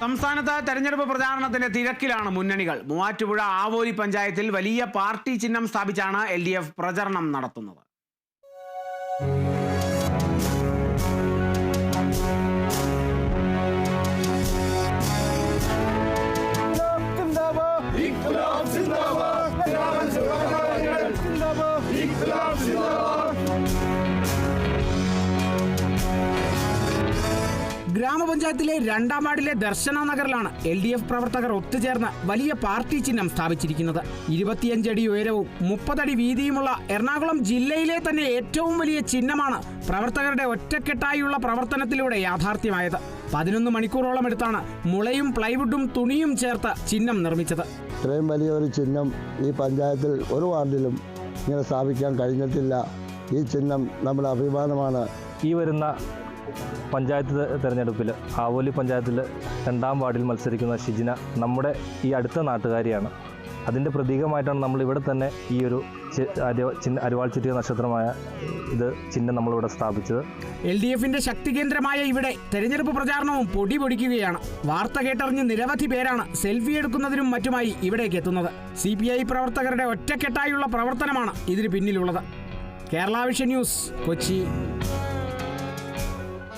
സംസ്ഥാനത്ത് തെരഞ്ഞെടുപ്പ് പ്രചാരണത്തിന്റെ തിരക്കിലാണ് മുന്നണികൾ. മൂവാറ്റുപുഴ ആവോലി പഞ്ചായത്തിൽ വലിയ പാർട്ടി ചിഹ്നം സ്ഥാപിച്ചാണ് എൽ ഡി എഫ് പ്രചരണം നടത്തുന്നത് ഗ്രാമപഞ്ചായത്തിലെ രണ്ടാം വാർഡിലെ ദർശന നഗറിലാണ് എൽ ഡി എഫ് പ്രവർത്തകർ ഒത്തുചേർന്ന് വലിയ പാർട്ടി ചിഹ്നം സ്ഥാപിച്ചിരിക്കുന്നത്. ഇരുപത്തിയഞ്ചടി ഉയരവും മുപ്പതടി വീതിയുമുള്ള എറണാകുളം ജില്ലയിലെ തന്നെ ഏറ്റവും വലിയ ചിഹ്നമാണ് പ്രവർത്തകരുടെ ഒറ്റക്കെട്ടായുള്ള പ്രവർത്തനത്തിലൂടെ യാഥാർത്ഥ്യമായത്. പതിനൊന്ന് മണിക്കൂറോളം എടുത്താണ് മുളയും പ്ലൈവുഡും തുണിയും ചേർത്ത് ചിഹ്നം നിർമ്മിച്ചത്. ഇത്രയും വലിയ ഒരു ചിഹ്നം ഈ പഞ്ചായത്തിൽ ഒരു വാർഡിലും ഇങ്ങനെ സ്ഥാപിക്കാൻ കഴിഞ്ഞിട്ടില്ല. ഈ ചിഹ്നം നമ്മുടെ അഭിമാനമാണ്. ഈ വരുന്ന പഞ്ചായത്ത് തിരഞ്ഞെടുപ്പിൽ ആവോലി പഞ്ചായത്തിൽ രണ്ടാം വാർഡിൽ മത്സരിക്കുന്ന ഷിജിന നമ്മുടെ ഈ അടുത്ത നാട്ടുകാരിയാണ്. അതിന്റെ പ്രതീകമായിട്ടാണ് നമ്മൾ ഇവിടെ തന്നെ ഈ ഒരു ചിഹ്ന അരിവാൾ ചുറ്റിയ നക്ഷത്രമായ ഇത് ചിഹ്നം നമ്മളിവിടെ സ്ഥാപിച്ചത്. എൽ ഡി എഫിന്റെ ശക്തി കേന്ദ്രമായ ഇവിടെ തെരഞ്ഞെടുപ്പ് പ്രചാരണവും പൊടി പൊടിക്കുകയാണ്. വാർത്ത കേട്ടറിഞ്ഞ് നിരവധി പേരാണ് സെൽഫി എടുക്കുന്നതിനും മറ്റുമായി ഇവിടേക്ക് എത്തുന്നത്. സി പി ഐ പ്രവർത്തകരുടെ ഒറ്റക്കെട്ടായുള്ള പ്രവർത്തനമാണ് ഇതിന് പിന്നിലുള്ളത്. Kerala Vision News Kochi.